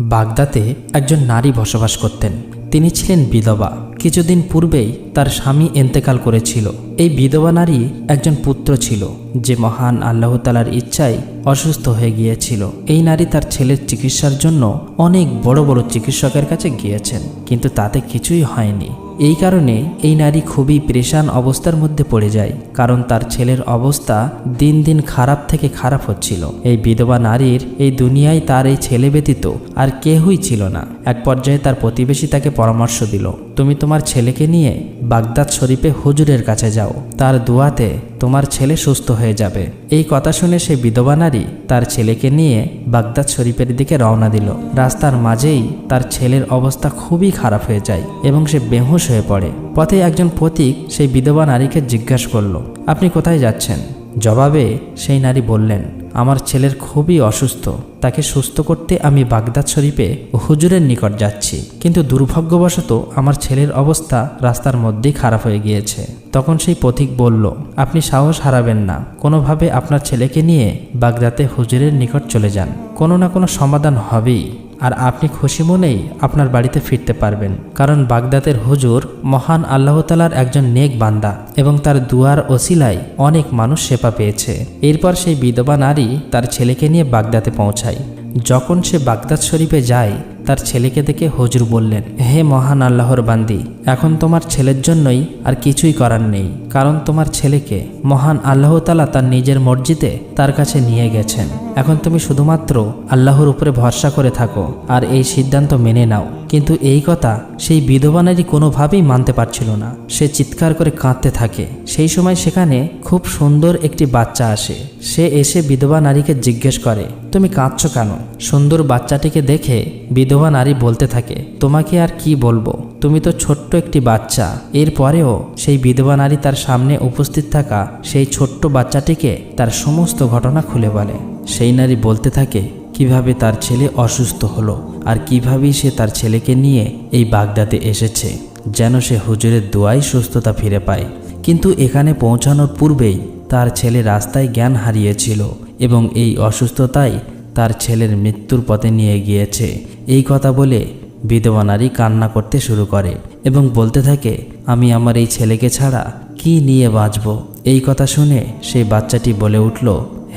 বাগদাতে একজন নারী বসবাস করতেন। তিনি ছিলেন বিধবা। কিছুদিন পূর্বেই তার স্বামী এন্তেকাল করেছিল। এই বিধবা নারী একজন পুত্র ছিল, যে মহান আল্লাহ তালার ইচ্ছায় অসুস্থ হয়ে গিয়েছিল। এই নারী তার ছেলের চিকিৎসার জন্য অনেক বড় বড় চিকিৎসকের কাছে গিয়েছেন, কিন্তু তাতে কিছুই হয়নি। এই কারণে এই নারী খুবই প্রেশান অবস্থার মধ্যে পড়ে যায়, কারণ তার ছেলের অবস্থা দিন দিন খারাপ থেকে খারাপ হচ্ছিল। এই বিধবা নারীর এই দুনিয়ায় তার এই ছেলে ব্যতীত আর কেহই ছিল না। এক পর্যায়ে তার প্রতিবেশী তাকে পরামর্শ দিল। তুমি তোমার ছেলেকে নিয়ে বাগদাদ শরীফে হুজুরের কাছে যাও। তার দুয়াতে তোমার ছেলে সুস্থ হয়ে যাবে। এই কথা শুনে সে বিধবা নারী তার ছেলেকে নিয়ে বাগদাদ শরীফের দিকে রওনা দিল। রাস্তার মাঝেই তার ছেলের অবস্থা খুবই খারাপ হয়ে যায় এবং সে বেহুশ হয়ে পড়ে। পথে একজন পথিক সেই বিধবা নারীকে জিজ্ঞাসা করল, আপনি কোথায় যাচ্ছেন? জবাবে সেই নারী বললেন আমার ছেলের খুবই অসুস্থ। তাকে সুস্থ করতে আমি বাগদাদ শরীফে হুজুরের নিকট যাচ্ছি। কিন্তু দুর্ভাগ্যবশত আমার ছেলের অবস্থা রাস্তার মধ্যেই খারাপ হয়ে গিয়েছে। তখন সেই পথিক বলল, আপনি সাহস হারাবেন না। কোনোভাবে আপনার ছেলেকে নিয়ে বাগদাতে হুজুরের নিকট চলে যান। কোনো না কোনো সমাধান হবেই। আর আপনি খুশি মনেই আপনার বাড়িতে ফিরতে পারবেন। কারণ বাগদাদের হুজুর মহান আল্লাহ তালার একজন নেক বান্দা এবং তার দুয়ার ওসিলায় অনেক মানুষ সেবা পেয়েছে। এরপর সেই বিধবা নারী তার ছেলেকে নিয়ে বাগদাতে পৌঁছায়। যখন সে বাগদাদ শরীফে যায়, তার ছেলেকে দেখে হুজুর বললেন, হে মহান আল্লাহর বান্দি, এখন তোমার ছেলের জন্যই আর কিছুই করার নেই। কারণ তোমার ছেলেকে মহান আল্লাহতালা তার নিজের মসজিদে তার কাছে নিয়ে গেছেন। এখন তুমি শুধুমাত্র আল্লাহর উপরে ভরসা করে থাকো আর এই সিদ্ধান্ত মেনে নাও। কিন্তু এই কথা সেই বিধবা নারী কোনোভাবেই মানতে পারছিল না। সে চিৎকার করে কাঁদতে থাকে। সেই সময় সেখানে খুব সুন্দর একটি বাচ্চা আসে। সে এসে বিধবা নারীকে জিজ্ঞেস করে, তুমি কাঁদছ কেন? সুন্দর বাচ্চাটিকে দেখে বিধবা নারী বলতে থাকে, তোমাকে আর কি বলব? তুমি তো ছোট্ট একটি বাচ্চা। এরপরেও সেই বিধবা নারী তার সামনে উপস্থিত থাকা সেই ছোট্ট বাচ্চাটিকে তার সমস্ত ঘটনা খুলে বলে। সেই নারী বলতে থাকে, কীভাবে তার ছেলে অসুস্থ হলো আর কিভাবেই সে তার ছেলেকে নিয়ে এই বাগদাতে এসেছে, যেন সে হুজুরের দোয়াই সুস্থতা ফিরে পায়। কিন্তু এখানে পৌঁছানোর পূর্বেই তার ছেলে রাস্তায় জ্ঞান হারিয়েছিল এবং এই অসুস্থতাই তার ছেলের মৃত্যুর পথে নিয়ে গিয়েছে। এই কথা বলে বিধবা নারী কান্না করতে শুরু করে এবং বলতে থাকে, আমি আমার এই ছেলেকে ছাড়া কি নিয়ে বাঁচব? এই কথা শুনে সেই বাচ্চাটি বলে উঠল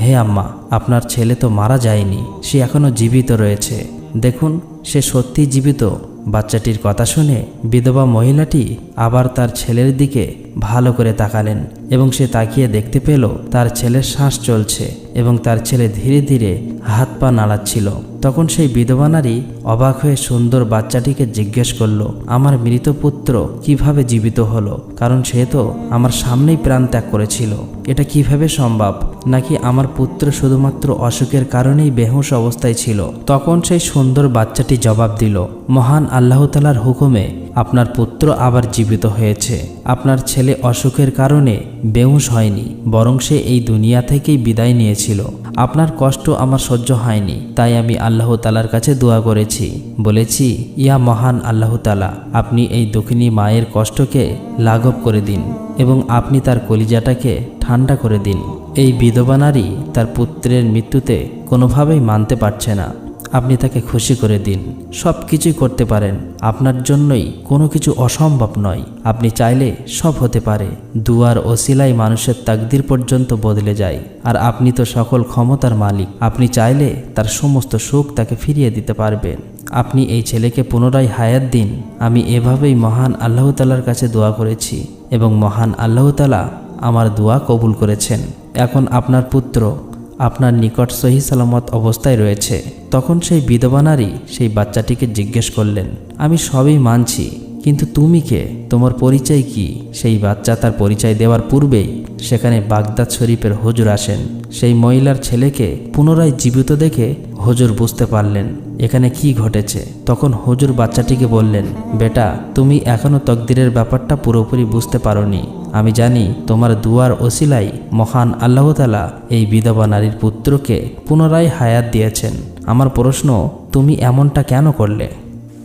হে আম্মা, আপনার ছেলে তো মারা যায়নি, সে এখনও জীবিত রয়েছে। দেখুন, সে সত্যি জীবিত। বাচ্চাটির কথা শুনে বিধবা মহিলাটি আবার তার ছেলের দিকে ভালো করে তাকালেন। এবং সে তাকিয়ে দেখতে পেল তার ছেলের শ্বাস চলছে এবং তার ছেলে ধীরে ধীরে হাত পা নাড়াচ্ছিল। তখন সেই বিধবা নারী অবাক হয়ে সুন্দর বাচ্চাটিকে জিজ্ঞেস করল, আমার মৃত পুত্র কীভাবে জীবিত হলো? কারণ সে তো আমার সামনেই প্রাণ ত্যাগ করেছিল। এটা কীভাবে সম্ভব? নাকি আমার পুত্র শুধুমাত্র অসুখের কারণেই বেহুশ অবস্থায় ছিল? তখন সেই সুন্দর বাচ্চাটি জবাব দিল, মহান আল্লাহ তালার হুকুমে আপনার পুত্র আবার জীবিত হয়েছে। আপনার ছেলে অসুখের কারণে বেহুশ হয়নি, বরং সে এই দুনিয়া থেকেই বিদায় নিয়েছিল। আপনার কষ্ট আমার সহ্য হয়নি, তাই আমি আল্লাহ তালার কাছে দোয়া করেছি। বলেছি, ইয়া মহান আল্লাহ তালা আপনি এই দক্ষিণী মায়ের কষ্টকে লাঘব করে দিন এবং আপনি তার কলিজাটাকে ঠান্ডা করে দিন। এই বিধবা নারী তার পুত্রের মৃত্যুতে কোনোভাবেই মানতে পারছে না। আপনি তাকে খুশি করে দিন। সব কিছুই করতে পারেন। আপনার জন্যই কোনো কিছু অসম্ভব নয়। আপনি চাইলে সব হতে পারে। দুয়ার ওসিলাই মানুষের তাকদির পর্যন্ত বদলে যায়। আর আপনি তো সকল ক্ষমতার মালিক। আপনি চাইলে তার সমস্ত সুখ তাকে ফিরিয়ে দিতে পারবেন। আপনি এই ছেলেকে পুনরায় হায়াত দিন। আমি এভাবেই মহান আল্লাহ তালার কাছে দোয়া করেছি এবং মহান আল্লাহ তালা আমার দোয়া কবুল করেছেন। এখন আপনার পুত্র আপনার নিকট সহি সালামত অবস্থায় রয়েছে। তখন সেই বিধবা নারী সেই বাচ্চাটিকে জিজ্ঞেস করলেন, আমি সবই মানছি, কিন্তু তুমি কে? তোমার পরিচয় কি? সেই বাচ্চা তার পরিচয় দেওয়ার পূর্বেই সেখানে বাগদাদ শরীফের হজুর আসেন। সেই মহিলার ছেলেকে পুনরায় জীবিত দেখে হজুর বুঝতে পারলেন, এখানে কি ঘটেছে? তখন হজুর বাচ্চাটিকে বললেন, বেটা, তুমি এখনও তকদিরের ব্যাপারটা পুরোপুরি বুঝতে পারোনি। আমি জানি তোমার দুয়ার ওসিলাই মহান আল্লাহ তালা এই বিধবা নারীর পুত্রকে পুনরায় হায়াত দিয়েছেন। আমার প্রশ্ন, তুমি এমনটা কেন করলে?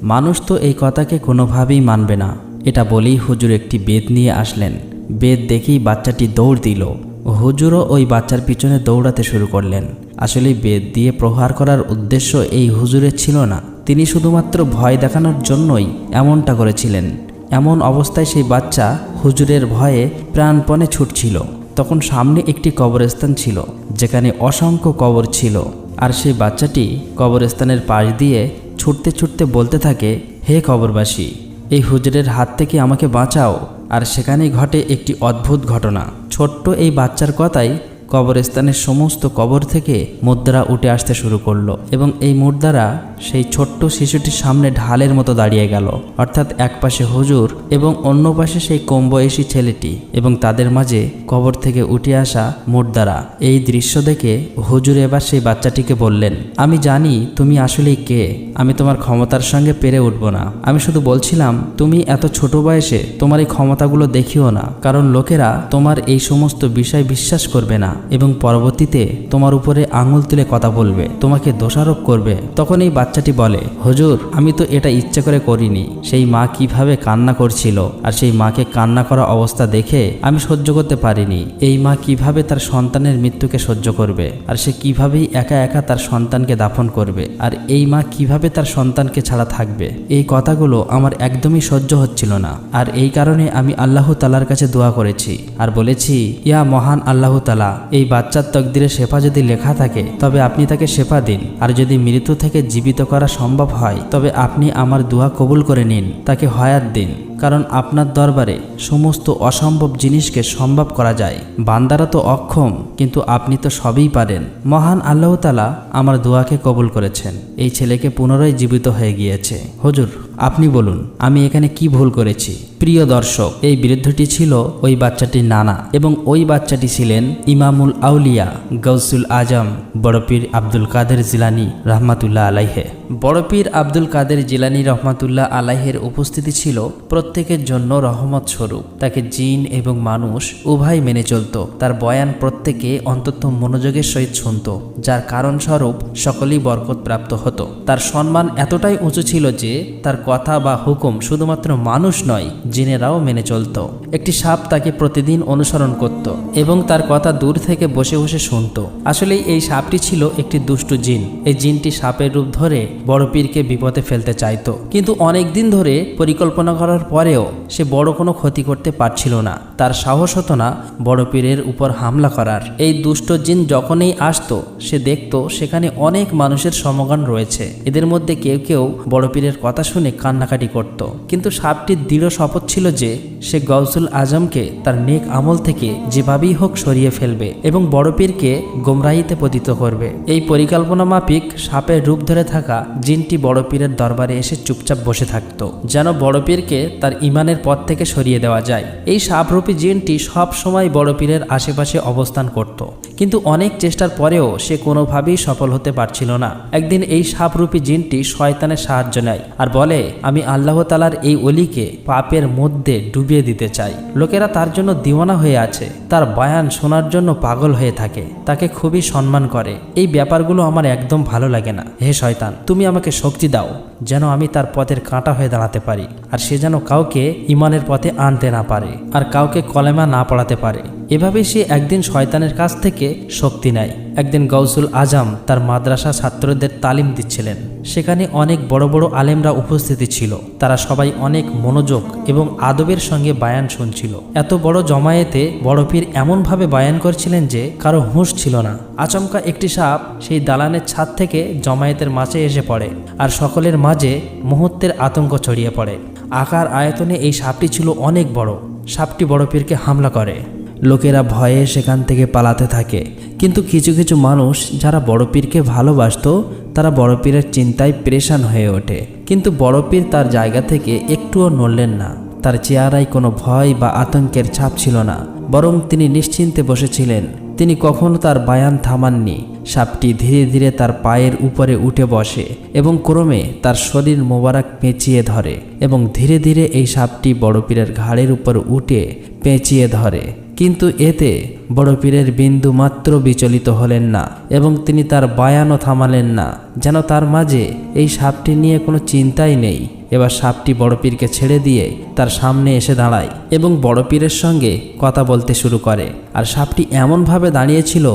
মানুষ তো এই কথাকে কোনোভাবেই মানবে না। এটা বলেই হুজুর একটি বেদ নিয়ে আসলেন। বেদ দেখেই বাচ্চাটি দৌড় দিল। হুজুরও ওই বাচ্চার পিছনে দৌড়াতে শুরু করলেন। আসলে বেদ দিয়ে প্রহার করার উদ্দেশ্য এই হুজুরের ছিল না। তিনি শুধুমাত্র ভয় দেখানোর জন্যই এমনটা করেছিলেন। এমন অবস্থায় সেই বাচ্চা হুজুরের ভয়ে প্রাণপণে ছুটছিল। তখন সামনে একটি কবরস্থান ছিল, যেখানে অসংখ্য কবর ছিল। আর সেই বাচ্চাটি কবরস্থানের পাশ দিয়ে ছুটতে ছুটতে বলতে থাকে, হে কবরবাসী, এই হুজুরের হাত থেকে আমাকে বাঁচাও। আর সেখানেই ঘটে একটি অদ্ভুত ঘটনা। ছোট্ট এই বাচ্চার কথাই কবরস্থানের সমস্ত কবর থেকে মুদ্রা উঠে আসতে শুরু করল এবং এই মুদ্রারা সেই ছোট্ট শিশুটির সামনে ঢালের মতো দাঁড়িয়ে গেল। অর্থাৎ এক পাশে হুজুর এবং অন্য পাশে সেই কম বয়সী ছেলেটি এবং তাদের মাঝে কবর থেকে উঠে আসা মুদ্রা এই দৃশ্য দেখে হুজুর এবার সেই বাচ্চাটিকে বললেন, আমি জানি তুমি আসলেই কে। আমি তোমার ক্ষমতার সঙ্গে পেরে উঠব না। আমি শুধু বলছিলাম, তুমি এত ছোট বয়সে তোমার এই ক্ষমতাগুলো দেখিও না। কারণ লোকেরা তোমার এই সমস্ত বিষয় বিশ্বাস করবে না এবং পরবর্তীতে তোমার উপরে আঙুল তুলে কথা বলবে। তোমাকে দোষারোপ করবে। তখন এই বাচ্চাটি বলে, হুজুর, আমি তো এটা ইচ্ছে করে করিনি। সেই মা কীভাবে কান্না করছিল? আর সেই মাকে কান্না করা অবস্থা দেখে আমি সহ্য করতে পারিনি। এই মা কীভাবে তার সন্তানের মৃত্যুকে সহ্য করবে? আর সে কিভাবেই একা একা তার সন্তানকে দাফন করবে? আর এই মা কীভাবে তার সন্তানকে ছাড়া থাকবে? এই কথাগুলো আমার একদমই সহ্য হচ্ছিল না। আর এই কারণে আমি আল্লাহ তালার কাছে দোয়া করেছি। আর বলেছি, ইয়া মহান আল্লাহ তালা এই বাচ্চার তকদিরে শেফা যদি লেখা থাকে, তবে আপনি তাকে শেফা দিন। আর যদি মৃত্যু থেকে জীবিত করা সম্ভব হয়, তবে আপনি আমার দোয়া কবুল করে নিন, তাকে হয়াত দিন। কারণ আপনার দরবারে সমস্ত অসম্ভব জিনিসকে সম্ভব করা যায়। বান্দারা তো অক্ষম, কিন্তু আপনি তো সবই পারেন। মহান আল্লাহতালা আমার দোয়াকে কবুল করেছেন। এই ছেলেকে পুনরায় জীবিত হয়ে গিয়েছে। হুজুর। আপনি বলুন, আমি এখানে কি ভুল করেছি? প্রিয় দর্শক, এই বৃদ্ধটি ছিল ওই বাচ্চাটির নানা এবং ওই বাচ্চাটি ছিলেন ইমামুল আউলিয়া গৌসুল আজম বড়পীর আব্দুল কাদের জিলানি রহমাতুল্লাহ আলাইহে। বড়পীর আব্দুল কাদের জিলানি রহমাতুল্লাহ আলাইহের উপস্থিতি ছিল প্রত্যেকের জন্য রহমত স্বরূপ। তাকে জিন এবং মানুষ উভয় মেনে চলত। তার বয়ান প্রত্যেকে অন্তত মনোযোগের সহিত শুনত, যার কারণস্বরূপ সকলেই বরকত প্রাপ্ত হতো। তার সম্মান এতটাই উঁচু ছিল যে তার কথা বা হুকুম শুধুমাত্র মানুষ নয়, জিনেরাও মেনে চলত। একটি সাপ তাকে প্রতিদিন অনুসরণ করত এবং তার কথা দূর থেকে বসে বসে শুনত। আসলে এই সাপটি ছিল একটি দুষ্টু জিন। এই জিনটি সাপের রূপ ধরে বড় পীরকে বিপদে ফেলতে চাইতো। কিন্তু অনেক দিন ধরে পরিকল্পনা করার পরেও সে বড় কোনো ক্ষতি করতে পারছিল না। তার সাহস হতো না বড় পীরের উপর হামলা করার। এই দুষ্ট জিন যখনই আসতো, সে দেখতো সেখানে অনেক মানুষের সমগান রয়েছে। এদের মধ্যে কেউ কেউ বড় পীরের কথা শুনে কান্নাকাটি করত। কিন্তু সাপটির দৃঢ় শপথ ছিল যে, সে গৌসুল আজমকে তার নেক আমল থেকে যেভাবেই হোক সরিয়ে ফেলবে এবং বড় পীরকে গোমরাহিতে পতিত করবে। এই পরিকল্পনা মাফিক সাপের রূপ ধরে থাকা জিনটি বড় পীরের দরবারে এসে চুপচাপ বসে থাকতো, যেন বড় পীরকে তার ইমানের পথ থেকে সরিয়ে দেওয়া যায়। এই সাপরূপী জিনটি সব সময় বড় পীরের আশেপাশে অবস্থান করত। কিন্তু অনেক চেষ্টার পরেও সে কোনোভাবেই সফল হতে পারছিল না। একদিন এই সাপরূপী জিনটি শয়তানের সাহায্য নেয় আর বলে, আমি আল্লাহ তালার এই অলিকে পাপের মধ্যে ডুবিয়ে দিতে চাই। লোকেরা তার জন্য দিওয়ানা হয়ে আছে। তার বয়ান শোনার জন্য পাগল হয়ে থাকে। তাকে খুবই সম্মান করে। এই ব্যাপারগুলো আমার একদম ভালো লাগে না। হে শয়তান, তুমি আমাকে শক্তি দাও, যেন আমি তার পথের কাঁটা হয়ে দাঁড়াতে পারি। আর সে যেন কাউকে ইমানের পথে আনতে না পারে। আর কাউকে কলেমা না পড়াতে পারে। এভাবেই সে একদিন শয়তানের কাছ থেকে শক্তি নেয় একদিন গৌসুল আজম তার মাদ্রাসা ছাত্রদের তালিম দিচ্ছিলেন। সেখানে অনেক বড় বড় আলেমরা উপস্থিতি ছিল। তারা সবাই অনেক মনোযোগ এবং আদবের সঙ্গে বায়ান শুনছিল। এত বড় জমায়েতে বড় পীর এমনভাবে বায়ান করছিলেন যে কারও হুঁশ ছিল না। আচমকা একটি সাপ সেই দালানের ছাদ থেকে জমায়েতের মাঝে এসে পড়ে আর সকলের মাঝে মুহূর্তের আতঙ্ক ছড়িয়ে পড়ে। আকার আয়তনে এই সাপটি ছিল অনেক বড়। সাপটি বড় পীরকে হামলা করে। লোকেরা ভয়ে সেখান থেকে পালাতে থাকে। কিন্তু কিছু কিছু মানুষ যারা বড় পীরকে ভালোবাসত, তারা বড় পীরের চিন্তায় প্রেশান হয়ে ওঠে। কিন্তু বড় পীর তার জায়গা থেকে একটুও নড়লেন না। তার চেহারায় কোনো ভয় বা আতঙ্কের ছাপ ছিল না। বরং তিনি নিশ্চিন্তে বসেছিলেন। তিনি কখনো তার বায়ান থামাননি। সাপটি ধীরে ধীরে তার পায়ের উপরে উঠে বসে এবং ক্রমে তার শরীর মোবারক পেঁচিয়ে ধরে এবং ধীরে ধীরে এই সাপটি বড় পীরের ঘাড়ের উপর উঠে পেঁচিয়ে ধরে। কিন্তু এতে বড় পীরের বিন্দু মাত্র বিচলিত হলেন না এবং তিনি তার বায়ানও থামালেন না, যেন তার মাঝে এই সাপটি নিয়ে কোনো চিন্তাই নেই। এবার সাপটি বড় পীরকে ছেড়ে দিয়ে তার সামনে এসে দাঁড়ায় এবং বড় পীরের সঙ্গে কথা বলতে শুরু করে। আর সাপটি এমনভাবে দাঁড়িয়েছিল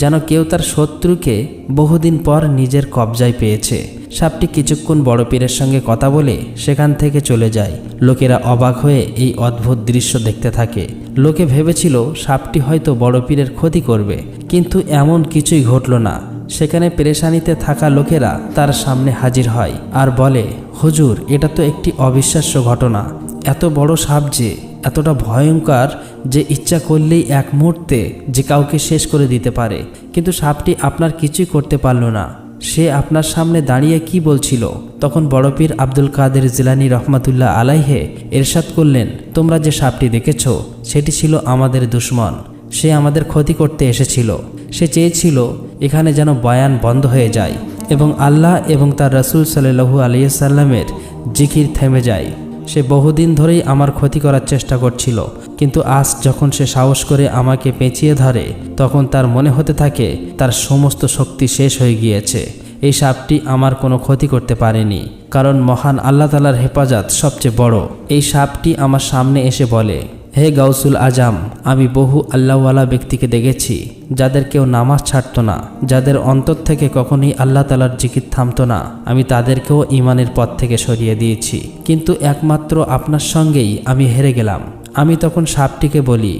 যেন কেউ তার শত্রুকে বহুদিন পর নিজের কবজায় পেয়েছে। সাপটি কিছুক্ষণ বড় পীরের সঙ্গে কথা বলে সেখান থেকে চলে যায়। লোকেরা অবাক হয়ে এই অদ্ভুত দৃশ্য দেখতে থাকে। লোকে ভেবেছিল সাপটি হয়তো বড় পীরের ক্ষতি করবে, কিন্তু এমন কিছুই ঘটল না। সেখানে পেরেশানিতে থাকা লোকেরা তার সামনে হাজির হয় আর বলে, হুজুর, এটা তো একটি অবিশ্বাস্য ঘটনা। এত বড় সাপ যে, এতটা ভয়ঙ্কর যে ইচ্ছা করলেই এক মুহূর্তে যে কাউকে শেষ করে দিতে পারে। কিন্তু সাপটি আপনার কিছুই করতে পারল না। সে আপনার সামনে দাঁড়িয়ে কি বলছিল? তখন বড়পীর আব্দুল কাদের জিলানি রহমাতুল্লাহ আলাইহে এরশাদ করলেন, তোমরা যে সাপটি দেখেছ, সেটি ছিল আমাদের দুশ্মন। সে আমাদের ক্ষতি করতে এসেছিল। সে চেয়েছিল এখানে যেন বয়ান বন্ধ হয়ে যায় এবং আল্লাহ এবং তার রসুল সাল্লু আলিয়াল্লামের জিকির থেমে যায়। সে বহুদিন ধরেই আমার ক্ষতি করার চেষ্টা করছিল। কিন্তু আজ যখন সে সাহস করে আমাকে পেঁচিয়ে ধরে, তখন তার মনে হতে থাকে তার সমস্ত শক্তি শেষ হয়ে গিয়েছে। এই সাপটি আমার কোনো ক্ষতি করতে পারেনি, কারণ মহান আল্লাহ তালার হেফাজত সবচেয়ে বড়। এই সাপটি আমার সামনে এসে বলে হে গাউসুল আজাম, আমি বহু আল্লাহওয়ালা ব্যক্তিকে দেখেছি, যাদের কেউ নামাজ ছাড়ত না, যাদের অন্তর থেকে কখনই আল্লাহ তালার জিকির থামত না। আমি তাদেরকেও ইমানের পথ থেকে সরিয়ে দিয়েছি, কিন্তু একমাত্র আপনার সঙ্গেই আমি হেরে গেলাম। আমি তখন সাপটিকে বলি,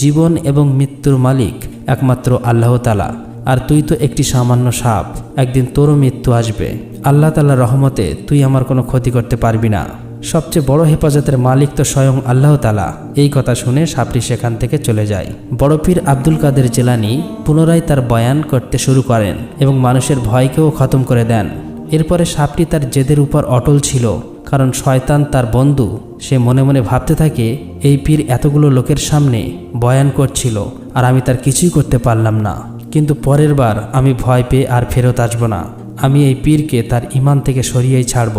জীবন এবং মৃত্যুর মালিক একমাত্র আল্লাহ তালা আর তুই তো একটি সামান্য সাপ, একদিন তোরও মৃত্যু আসবে। আল্লাহ তাল্লাহ রহমতে তুই আমার কোনো ক্ষতি করতে পারবি না। সবচেয়ে বড় হেফাজতের মালিক তো স্বয়ং আল্লাহ তালা এই কথা শুনে সাপটি সেখান থেকে চলে যায়। বড় পীর আব্দুল কাদের জেলানি পুনরায় তার বয়ান করতে শুরু করেন এবং মানুষের ভয়কেও খতম করে দেন। এরপরে সাপটি তার জেদের উপর অটল ছিল, কারণ শয়তান তার বন্ধু। সে মনে মনে ভাবতে থাকে, এই পীর এতগুলো লোকের সামনে বয়ান করছিল আর আমি তার কিছুই করতে পারলাম না। কিন্তু পরের বার আমি ভয় পেয়ে আর ফেরত আসব না। আমি এই পীরকে তার ইমান থেকে সরিয়েই ছাড়ব।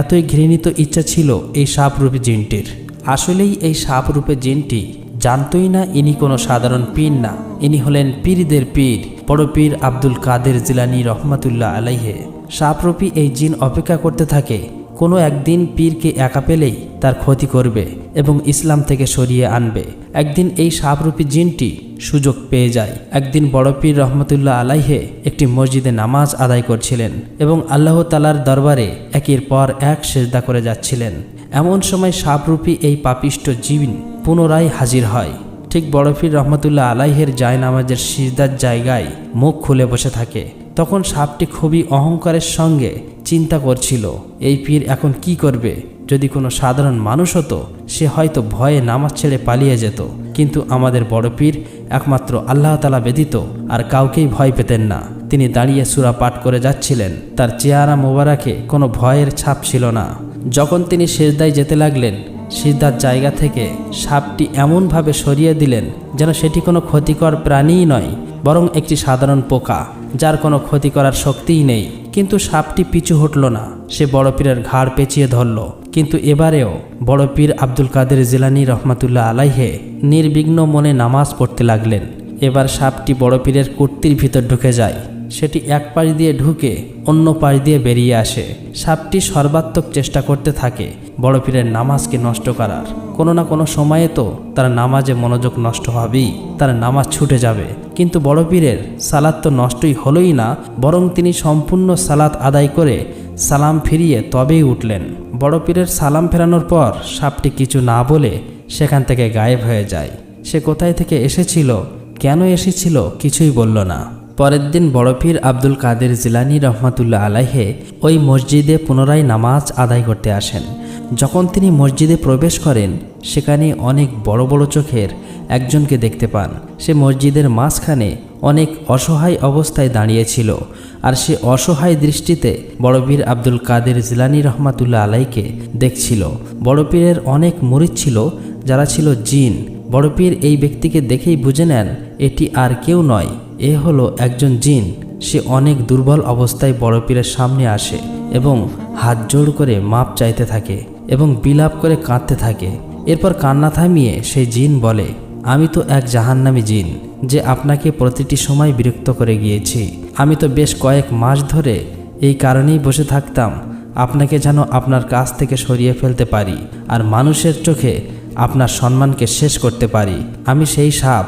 এতই ঘৃণিত ইচ্ছা ছিল এই সাপরূপী জিনটির। আসলেই এই সাপরূপে জিনটি জানতই না ইনি কোনো সাধারণ পীর না, ইনি হলেন পীরদের পীর, বড় পীর আব্দুল কাদের জিলানি রহমাতুল্লাহ আলাইহে। সাপরূপী এই জিন অপেক্ষা করতে থাকে কোনো একদিন পীরকে একা পেলেই তার ক্ষতি করবে এবং ইসলাম থেকে সরিয়ে আনবে। একদিন এই সাপরূপী জিনটি সুযোগ পেয়ে যায়। একদিন বড় পীর রহমতুল্লাহ আলাইহে একটি মসজিদে নামাজ আদায় করছিলেন এবং আল্লাহ তালার দরবারে একের পর এক সেজদা করে যাচ্ছিলেন। এমন সময় সাপরূপী এই পাপিষ্ট জিন পুনরায় হাজির হয়। ঠিক বড় পীর রহমতুল্লাহ আলাইহের জায় নামাজের সিজদার জায়গায় মুখ খুলে বসে থাকে। তখন সাপটি খুবই অহংকারের সঙ্গে চিন্তা করছিল, এই পীর এখন কি করবে? যদি কোনো সাধারণ মানুষ হতো, সে হয়তো ভয়ে নামাজ ছেড়ে পালিয়ে যেত। কিন্তু আমাদের বড় পীর একমাত্র আল্লাহ তালা ব্যতীত আর কাউকেই ভয় পেতেন না। তিনি দাঁড়িয়ে সুরা পাঠ করে যাচ্ছিলেন। তার চেহারা মোবারাকে কোনো ভয়ের ছাপ ছিল না। যখন তিনি শেষদায় যেতে লাগলেন সিদ্ধার জায়গা থেকে সাপটি এমনভাবে সরিয়ে দিলেন যেন সেটি কোনো ক্ষতিকর প্রাণীই নয়, বরং একটি সাধারণ পোকা, যার কোনো ক্ষতি করার শক্তিই নেই। কিন্তু সাপটি পিছু হটল না। সে বড় পীরের ঘাড় পেঁচিয়ে ধরল। কিন্তু এবারেও বড় পীর আব্দুল কাদের জিলানি রহমাতুল্লাহ আলাইহে নির্বিঘ্ন মনে নামাজ পড়তে লাগলেন। এবার সাপটি বড় পীরের কুর্তির ভিতর ঢুকে যায়। সেটি এক পাশ দিয়ে ঢুকে অন্য পাশ দিয়ে বেরিয়ে আসে। সাপটি সর্বাত্মক চেষ্টা করতে থাকে, বড় পীরের নামাজকে নষ্ট করার। কোনো না কোনো সময়ে তো তার নামাজে মনোযোগ নষ্ট হবেই, তার নামাজ ছুটে যাবে। কিন্তু বড় পীরের সালাদ তো নষ্টই হলোই না, বরং তিনি সম্পূর্ণ সালাত আদায় করে সালাম ফিরিয়ে তবেই উঠলেন। বড় পীরের সালাম ফেরানোর পর সাপটি কিছু না বলে সেখান থেকে গায়েব হয়ে যায়। সে কোথায় থেকে এসেছিল, কেন এসেছিল কিছুই বলল না। পরের দিন বড় পীর আব্দুল কাদের জিলানি রহমাতুল্লাহ আলাইহে ওই মসজিদে পুনরায় নামাজ আদায় করতে আসেন। যখন তিনি মসজিদে প্রবেশ করেন, সেখানে অনেক বড় বড় চোখের একজনকে দেখতে পান। সে মসজিদের মাঝখানে অনেক অসহায় অবস্থায় দাঁড়িয়েছিল আর সে অসহায় দৃষ্টিতে বড় পীর আব্দুল কাদের জিলানি রহমাতুল্লাহ আলাইকে দেখছিল। বড় পীরের অনেক মুরিদ ছিল, যারা ছিল জিন। বড় পীর এই ব্যক্তিকে দেখেই বুঝে নেন, এটি আর কেউ নয়। এ হলো একজন জিন। সে অনেক দুর্বল অবস্থায় বড় পীরের সামনে আসে এবং হাত জোড় করে মাপ চাইতে থাকে এবং বিলাপ করে কাঁদতে থাকে। এরপর কান্না থামিয়ে সেই জিন বলে, আমি তো এক জাহান্নামী জিন, যে আপনাকে প্রতিটি সময় বিরক্ত করে গিয়েছি। আমি তো বেশ কয়েক মাস ধরে এই কারণেই বসে থাকতাম, আপনাকে যেন আপনার কাছ থেকে সরিয়ে ফেলতে পারি আর মানুষের চোখে আপনার সম্মানকে শেষ করতে পারি। আমি সেই সাপ,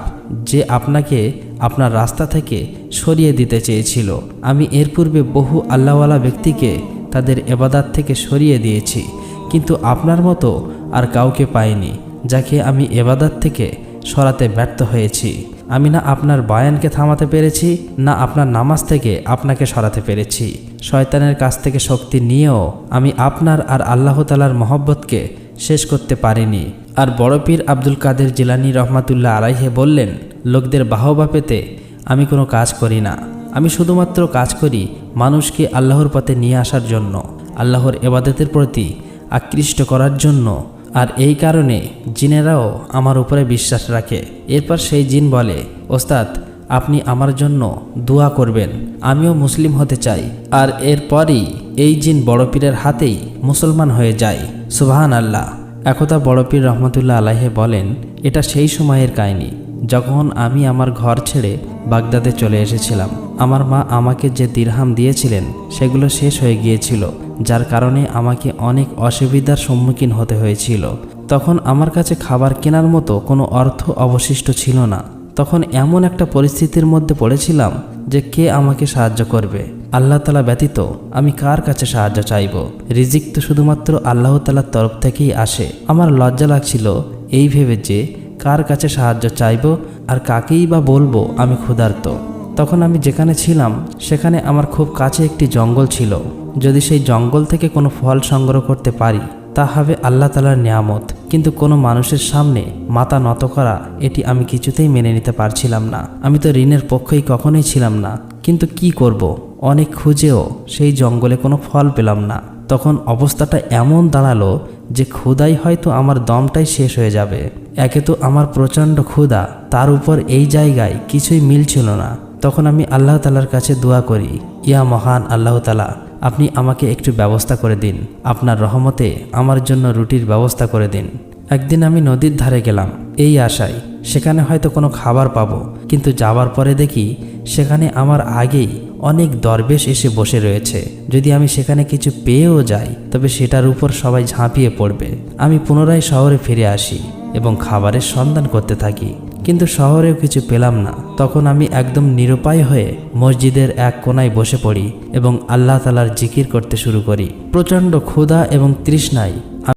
যে আপনাকে আপনার রাস্তা থেকে সরিয়ে দিতে চেয়েছিল। আমি এর পূর্বে বহু আল্লাহওয়ালা ব্যক্তিকে তাদের এবাদাত থেকে সরিয়ে দিয়েছি, কিন্তু আপনার মতো আর কাউকে পাইনি, যাকে আমি এবাদাত থেকে সরাতে ব্যর্থ হয়েছি। আমি না আপনার বায়ানকে থামাতে পেরেছি, না আপনার নামাজ থেকে আপনাকে সরাতে পেরেছি। শয়তানের কাছ থেকে শক্তি নিয়েও আমি আপনার আর আল্লাহ তালার মহব্বতকে শেষ করতে পারিনি। আর বড় পীর আব্দুল কাদের জিলানি রহমাতুল্লাহ আলাইহে বললেন লোকদের বাহবা পেতে আমি কোনো কাজ করি না। আমি শুধুমাত্র কাজ করি মানুষকে আল্লাহর পথে নিয়ে আসার জন্য, আল্লাহর এবাদতের প্রতি আকৃষ্ট করার জন্য। আর এই কারণে জিনেরাও আমার উপরে বিশ্বাস রাখে। এরপর সেই জিন বলে, ওস্তাদ, আপনি আমার জন্য দোয়া করবেন। আমিও মুসলিম হতে চাই। আর এরপরই এই জিন বড় পীরের হাতেই মুসলমান হয়ে যায়। সুবাহান আল্লাহ একদা বড় পীর রহমতুল্লাহ আলাহে বলেন, এটা সেই সময়ের কাহিনী। যখন আমি আমার ঘর ছেড়ে বাগদাদে চলে এসেছিলাম, আমার মা আমাকে যে দিরহাম দিয়েছিলেন, সেগুলো শেষ হয়ে গিয়েছিল, যার কারণে আমাকে অনেক অসুবিধার সম্মুখীন হতে হয়েছিল। তখন আমার কাছে খাবার কেনার মতো কোনো অর্থ অবশিষ্ট ছিল না। তখন এমন একটা পরিস্থিতির মধ্যে পড়েছিলাম যে কে আমাকে সাহায্য করবে। আল্লাহ তালা ব্যতীত আমি কার কাছে সাহায্য চাইব? রিজিক তো শুধুমাত্র আল্লাহ তালার তরফ থেকেই আসে। আমার লজ্জা লাগছিল এই ভেবে যে কার কাছে সাহায্য চাইব আর কাকেই বা বলব আমি ক্ষুধার্ত? তখন আমি যেখানে ছিলাম, সেখানে আমার খুব কাছে একটি জঙ্গল ছিল। যদি সেই জঙ্গল থেকে কোনো ফল সংগ্রহ করতে পারি, তা হবে আল্লাহ তালার নিয়ামত। কিন্তু কোনো মানুষের সামনে মাথা নত করা, এটি আমি কিছুতেই মেনে নিতে পারছিলাম না। আমি তো ঋণের পক্ষেই কখনোই ছিলাম না। কিন্তু কি করব। অনেক খুঁজেও সেই জঙ্গলে কোনো ফল পেলাম না। তখন অবস্থাটা এমন দাঁড়াল যে ক্ষুদাই হয়তো আমার দমটাই শেষ হয়ে যাবে। একে তো আমার প্রচণ্ড ক্ষুধা, তার উপর এই জায়গায় কিছুই মিলছিল না। তখন আমি আল্লাহ তালার কাছে দোয়া করি, ইয়া মহান আল্লাহ তালা আপনি আমাকে একটু ব্যবস্থা করে দিন। আপনার রহমতে আমার জন্য রুটির ব্যবস্থা করে দিন। একদিন আমি নদীর ধারে গেলাম, এই আশায়, সেখানে হয়তো কোনো খাবার পাবো। কিন্তু যাওয়ার পরে দেখি, সেখানে আমার আগেই অনেক দরবেশ এসে বসে রয়েছে। যদি আমি সেখানে কিছু পেয়েও যাই, তবে সেটার উপর সবাই ঝাঁপিয়ে পড়বে। আমি পুনরায় শহরে ফিরে আসি এবং খাবারের সন্ধান করতে থাকি। কিন্তু শহরেও কিছু পেলাম না। তখন আমি একদম নিরুপায় হয়ে মসজিদের এক কোনায় বসে পড়ি এবং আল্লাহ তালার জিকির করতে শুরু করি। প্রচণ্ড ক্ষুধা এবং তৃষ্ণায়